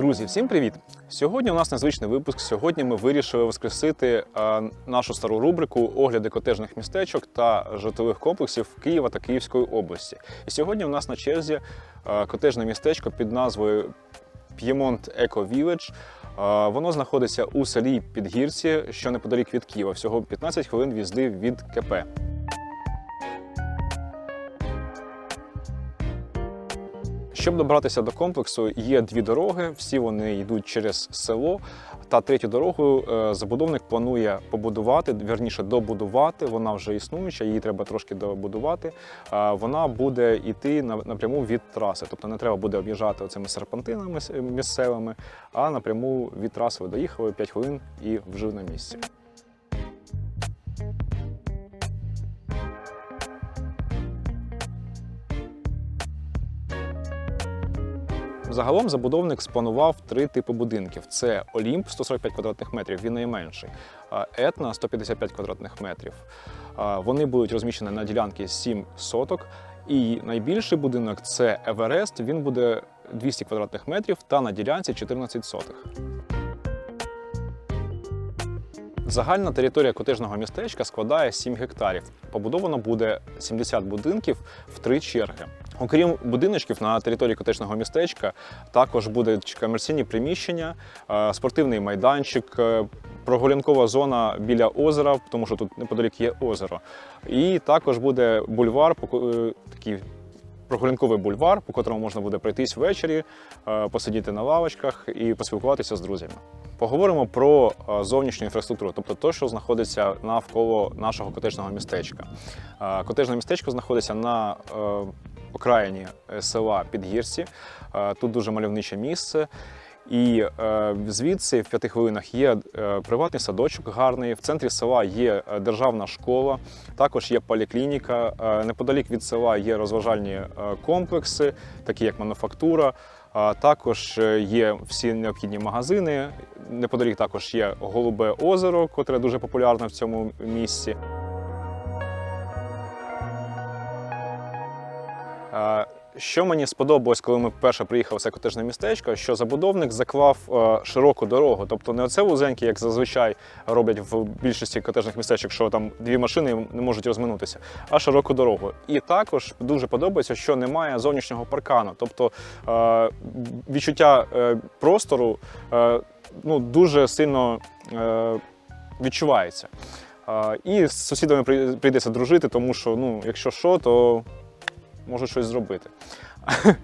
Друзі, всім привіт! Сьогодні у нас незвичний випуск. Сьогодні ми вирішили воскресити е, нашу стару рубрику огляди котежних містечок та житлових комплексів Києва та Київської області. І сьогодні у нас на черзі е, котежне містечко під назвою П'ємонт Еко Village. Е, Воно знаходиться у селі Підгірці, що неподалік від Києва, всього 15 хвилин в'їзди від КП. Щоб добратися до комплексу, є дві дороги. Всі вони йдуть через село. Та третю дорогу е, забудовник планує побудувати, вірніше добудувати. Вона вже існуюча, її треба трошки добудувати. Е, Вона буде йти напряму від траси, тобто не треба буде об'їжджати оцими серпантинами місцевими, а напряму від траси ви доїхали 5 хвилин і вже на місці. Загалом забудовник спланував три типи будинків: це Олімп 145 квадратних метрів, він найменший, Етна 155 квадратних метрів. Вони будуть розміщені на ділянці 7 соток. І найбільший будинок це Еверест. Він буде 200 квадратних метрів та на ділянці 14 сотих. Загальна територія котежного містечка складає 7 гектарів. Побудовано буде 70 будинків в три черги. Окрім будиночків на території котежного містечка, також будуть комерційні приміщення, е, спортивний майданчик, е, прогулянкова зона біля озера, тому що тут неподалік є озеро. І також буде бульвар, е, такий прогулянковий бульвар, по котрому можна буде пройтись ввечері, посидіти на лавочках і поспілкуватися з друзями. Поговоримо про зовнішню інфраструктуру, тобто те, що знаходиться навколо нашого котежного містечка. Е, Котежне містечко знаходиться на окраїні е, села Підгірці. Е, Тут дуже мальовниче місце. І е, звідси в п'яти хвилинах є приватний садочок гарний. В центрі села є державна школа, також є поліклініка. Неподалік від села є розважальні комплекси, такі як мануфактура. Також є всі необхідні магазини. Неподалік також є Голубе озеро, котре дуже популярне в цьому місці. Що мені сподобалось, коли ми вперше приїхали в це котежне містечко, що забудовник заклав е, широку дорогу, тобто не оце вузеньке, як зазвичай роблять в більшості котежних містечок, що там дві машини не можуть розминутися, а широку дорогу. І також дуже подобається, що немає зовнішнього паркану, тобто е, відчуття е, простору ну, дуже сильно відчувається. І з сусідами прийдеться дружити, тому що ну, якщо що, то можуть щось зробити.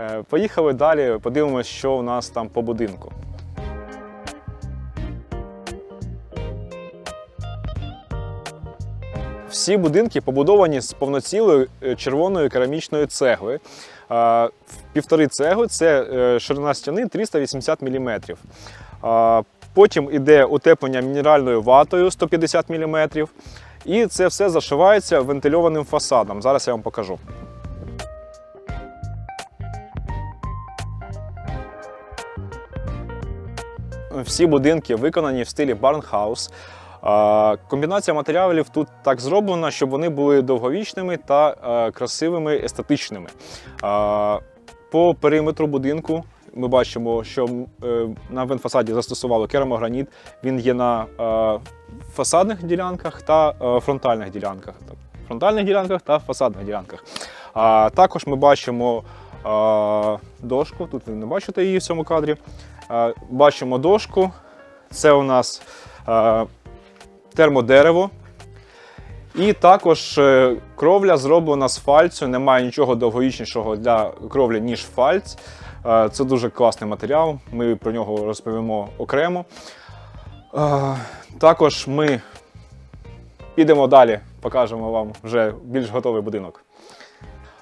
Е, Поїхали далі, подивимось, що у нас там по будинку. Всі будинки побудовані з повноцілої е, червоної керамічної цегли. Е, Півтори цегли це ширина стіни 380 мм. Потім іде утеплення мінеральною ватою 150 мм. І це все зашивається вентильованим фасадом. Зараз я вам покажу. Всі будинки виконані в стилі Барнхаус. Комбінація матеріалів тут так зроблена, щоб вони були довговічними та е, красивими, естетичними. По периметру будинку ми бачимо, що е, на венфасаді застосували керамограніт. Він є на е, фасадних ділянках та фронтальних ділянках. Фронтальних ділянках та фасадних ділянках. Також ми бачимо дошку, тут ви не бачите її в цьому кадрі. Бачимо дошку. Це у нас термодерево. І також е, кровля зроблена з фальцю. Немає нічого довговічнішого для кровлі, ніж фальц. Це дуже класний матеріал. Ми про нього розповімо окремо. Також ми підемо далі, покажемо вам вже більш готовий будинок.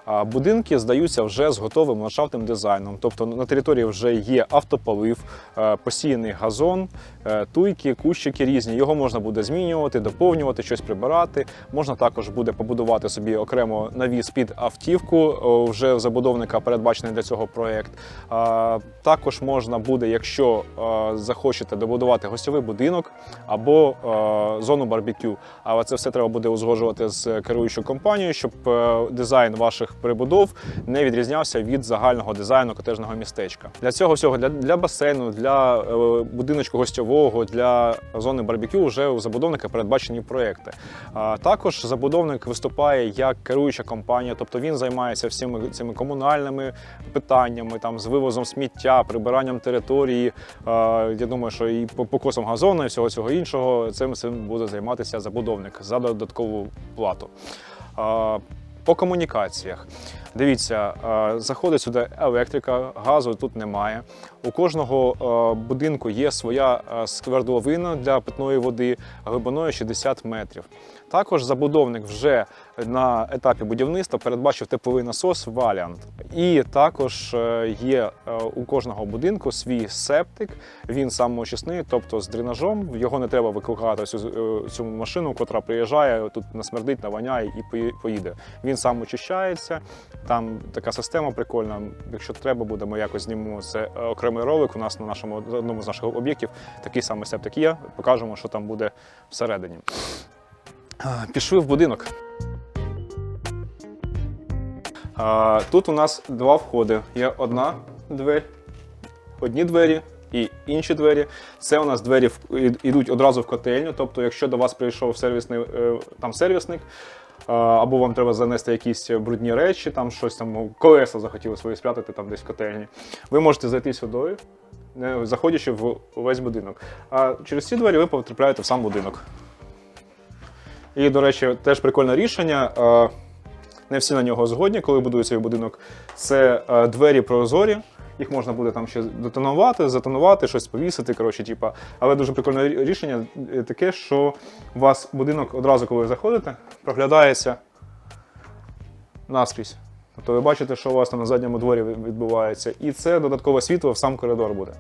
Будинки здаються вже з готовим ландшафтним дизайном. Тобто на території вже є автополив, е, посіяний газон, е, туйки, кущики різні. Його можна буде змінювати, доповнювати, щось прибирати. Можна також буде побудувати собі окремо навіс під автівку. Вже забудовника передбачений для цього проєкт. Також можна буде, якщо е, захочете добудувати гостьовий будинок або зону барбекю. Але це все треба буде узгоджувати з керуючою компанією, щоб дизайн ваших перебудов не відрізнявся від загального дизайну котежного містечка. Для цього всього для, для басейну, для е, будиночку гостьового, для зони барбекю вже у забудовника передбачені проекти. А також забудовник виступає як керуюча компанія, тобто він займається всіми цими комунальними питаннями, там з вивозом сміття, прибиранням території. А, Я думаю, що і по- покосом газону, і всього цього іншого цим цим буде займатися забудовник за додаткову плату. По комунікаціях. Дивіться, е, заходить сюди електрика, газу тут немає. У кожного е, будинку є своя е, сквердловина для питної води глибиною 60 метрів. Також забудовник вже на етапі будівництва передбачив тепловий насос Valiant. І також е, є е, у кожного будинку свій септик. Він самоочисний, тобто з дренажом. Його не треба викликати цю, е, цю машину, котра приїжджає, тут насмердить, наваняє і поїде. Він сам очищається. Там така система прикольна. Якщо треба, будемо якось знімемо це окремий ролик. У нас на нашому одному з наших об'єктів такий самий септик є. Покажемо, що там буде всередині. Пішли в будинок. Тут у нас два входи. Є одна двері, одні двері і інші двері. Це у нас двері йдуть одразу в котельню. Тобто, якщо до вас прийшов сервісний е, там сервісник, або вам треба занести якісь брудні речі, там щось там ну, колеса захотіли свої спрятати там десь в котельні. Ви можете зайти сюди, не заходячи в увесь будинок. А через ці двері ви потрапляєте в сам будинок. І, до речі, теж прикольне рішення. е, Не всі на нього згодні, коли будують свій будинок. Це е, двері прозорі. Їх можна буде там ще детонувати, затонувати, щось повісити. Коротше, типа. Але дуже прикольне рішення е, таке, що у вас будинок одразу, коли ви заходите, проглядається наскрізь. Тобто ви бачите, що у вас там на задньому дворі відбувається. І це додаткове світло в сам коридор буде.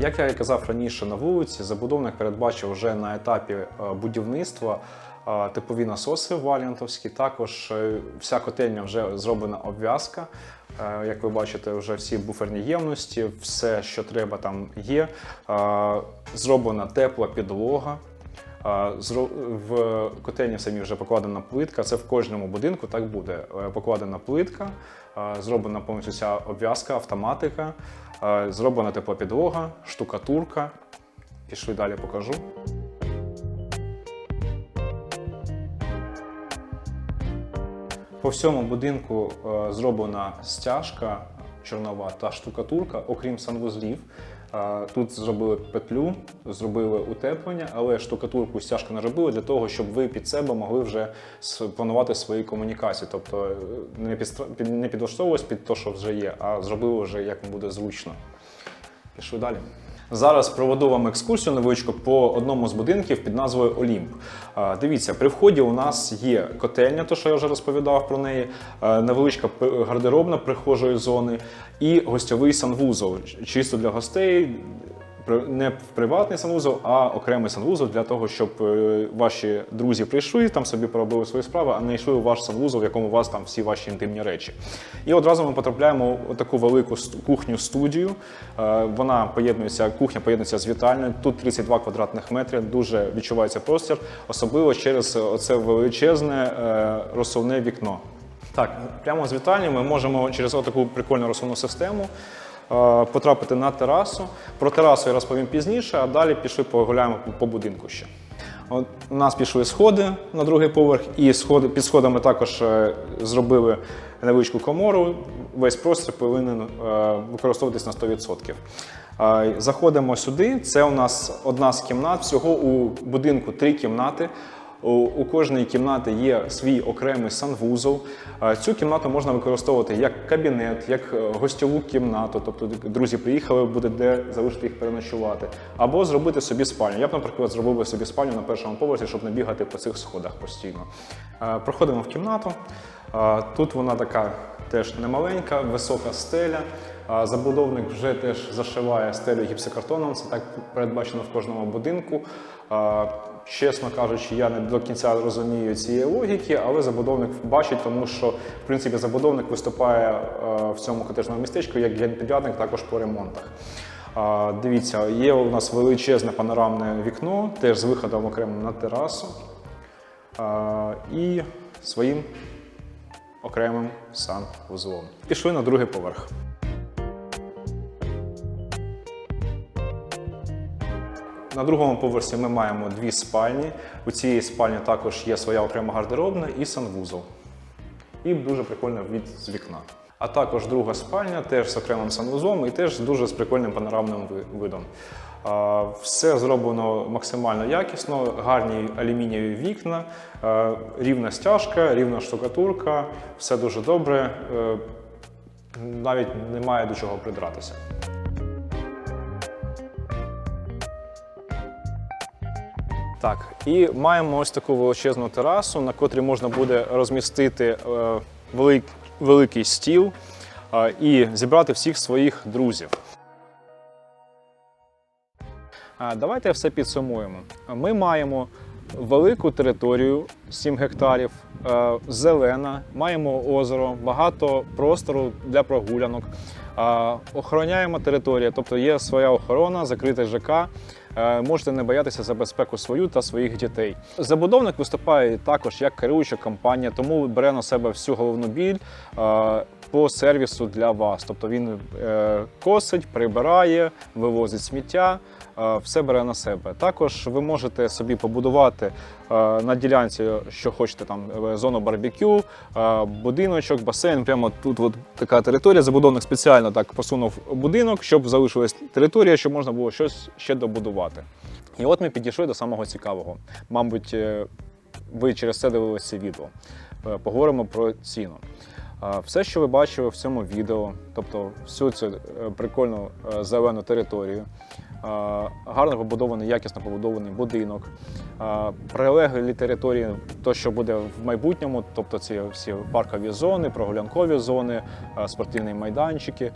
Як я і казав раніше на вулиці, забудовник передбачив вже на етапі е, будівництва е, типові насоси валіантовські. Також е, вся котельня вже зроблена обв'язка. Як ви бачите, вже всі буферні ємності, все, що треба, там є. Зроблена тепла підлога. В котельні самі вже покладена плитка. Це в кожному будинку так буде. Е, Покладена плитка, зроблена повністю ця обв'язка, автоматика, зроблена тепла підлога, штукатурка. Пішли далі покажу. По всьому будинку е, зроблена стяжка чорнова та штукатурка, окрім санвузлів. Тут зробили петлю, зробили утеплення, але штукатурку стяжку не для того, щоб ви під себе могли вже планувати свої комунікації. Тобто е, не, не підлаштовувались під те, що вже є, а зробили вже як буде зручно. Пішли далі. Зараз проведу вам екскурсію невеличку по одному з будинків під назвою Олімп. Дивіться, при вході у нас є котельня, то що я вже розповідав про неї, невеличка гардеробна прихожої зони і гостьовий санвузол, чисто для гостей. Не в приватний санвузол, а окремий санвузол для того, щоб е, ваші друзі прийшли, там собі поробили свої справи, а не йшли у ваш санвузол, в якому у вас там всі ваші інтимні речі. І одразу ми потрапляємо у таку велику кухню-студію. Е, Вона поєднується, кухня поєднується з вітальною. Тут 32 квадратних метри, дуже відчувається простір, особливо через оце величезне е, розсувне вікно. Так, прямо з вітальні ми можемо через таку прикольну розсувну систему потрапити на терасу. Про терасу я розповім пізніше, а далі пішли погуляємо по- будинку ще. От у нас пішли сходи на другий поверх, і сходи, під сходами також е, зробили невеличку комору. Весь простір повинен е, використовуватись на 100%. Е, Заходимо сюди. Це у нас одна з кімнат. Всього у будинку три кімнати. У, кожній кімнаті є свій окремий санвузол. Цю кімнату можна використовувати як кабінет, як е, гостьову кімнату. Тобто друзі приїхали, буде де залишити їх переночувати. Або зробити собі спальню. Я б, наприклад, зробив би собі спальню на першому поверсі, щоб не бігати по цих сходах постійно. Е, Проходимо в кімнату. Е, Тут вона така теж немаленька, висока стеля. Забудовник вже теж зашиває стелю гіпсокартоном, це так передбачено в кожному будинку. Чесно кажучи, я не до кінця розумію цієї логіки, але забудовник бачить, тому що в принципі забудовник виступає е, в цьому котежному містечку як генпідрядник також по ремонтах. Дивіться, є у нас величезне панорамне вікно, теж з виходом окремо на терасу. І своїм окремим санвузлом. Пішли на другий поверх. На другому поверсі ми маємо дві спальні. У цій спальні також є своя окрема гардеробна і санвузол. І дуже прикольний від з вікна. А також друга спальня, теж з окремим санвузлом і теж дуже з прикольним панорамним видом. Все зроблено максимально якісно, гарні алюмінієві вікна, е, рівна стяжка, рівна штукатурка, все дуже добре. е, Навіть немає до чого придратися. Так, і маємо ось таку величезну терасу, на котрій можна буде розмістити е, велик, великий стіл е, і зібрати всіх своїх друзів. Давайте все підсумуємо. Ми маємо велику територію 7 гектарів, е, зелена, маємо озеро, багато простору для прогулянок. Охороняємо територію, тобто є своя охорона, закрите ЖК. Е, Можете не боятися за безпеку свою та своїх дітей. Забудовник виступає також як керуюча компанія, тому бере на себе всю головну біль е, по сервісу для вас. Тобто він е, косить, прибирає, вивозить сміття. Е, Все бере на себе. Також ви можете собі побудувати е, на ділянці, що хочете, там е, зону барбекю, будиночок, басейн. Прямо тут от така територія. Забудовник спеціально так посунув будинок, щоб залишилась територія, щоб можна було щось ще добудувати. І от ми підійшли до самого цікавого. Мабуть, ви через це дивилися відео. Поговоримо про ціну. Все, що ви бачили в цьому відео, тобто всю цю е, прикольну е, зелену територію, е, гарно побудований, якісно побудований будинок, прилеглі території, то, що буде в майбутньому, тобто ці всі паркові зони, прогулянкові зони, спортивні майданчики,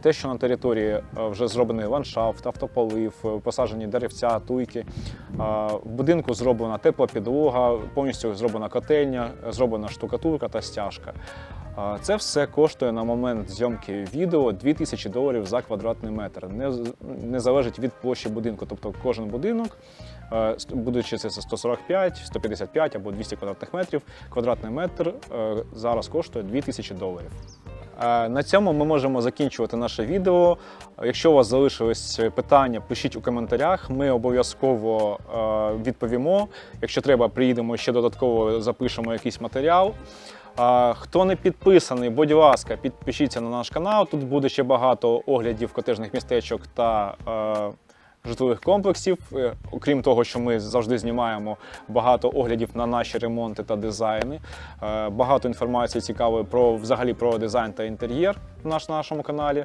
те, що на території вже зроблений ландшафт, автополив, посаджені деревця, туйки. В будинку зроблена тепла підлога, повністю зроблена котельня, зроблена штукатурка та стяжка. Це все коштує на момент зйомки відео 2000 доларів за квадратний метр. Не, не залежить від площі будинку. Тобто кожен будинок, е, будучи це 145, 155 або 200 квадратних метрів, квадратний метр е, зараз коштує 2000 доларів. Е, На цьому ми можемо закінчувати наше відео. Якщо у вас залишились питання, пишіть у коментарях. Ми обов'язково відповімо. Якщо треба, приїдемо ще додатково запишемо якийсь матеріал. Хто не підписаний, будь ласка, підпишіться на наш канал. Тут буде ще багато оглядів котежних містечок та е, житлових комплексів. Е, Окрім того, що ми завжди знімаємо багато оглядів на наші ремонти та дизайни. Е, Багато інформації цікавої про взагалі про дизайн та інтер'єр на наш- нашому каналі.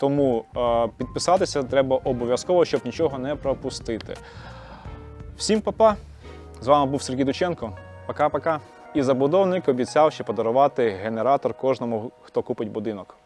Тому е, підписатися треба обов'язково, щоб нічого не пропустити. Всім па-па! З вами був Сергій Дученко. Пока-пока. І забудовник обіцяв ще подарувати генератор кожному, хто купить будинок.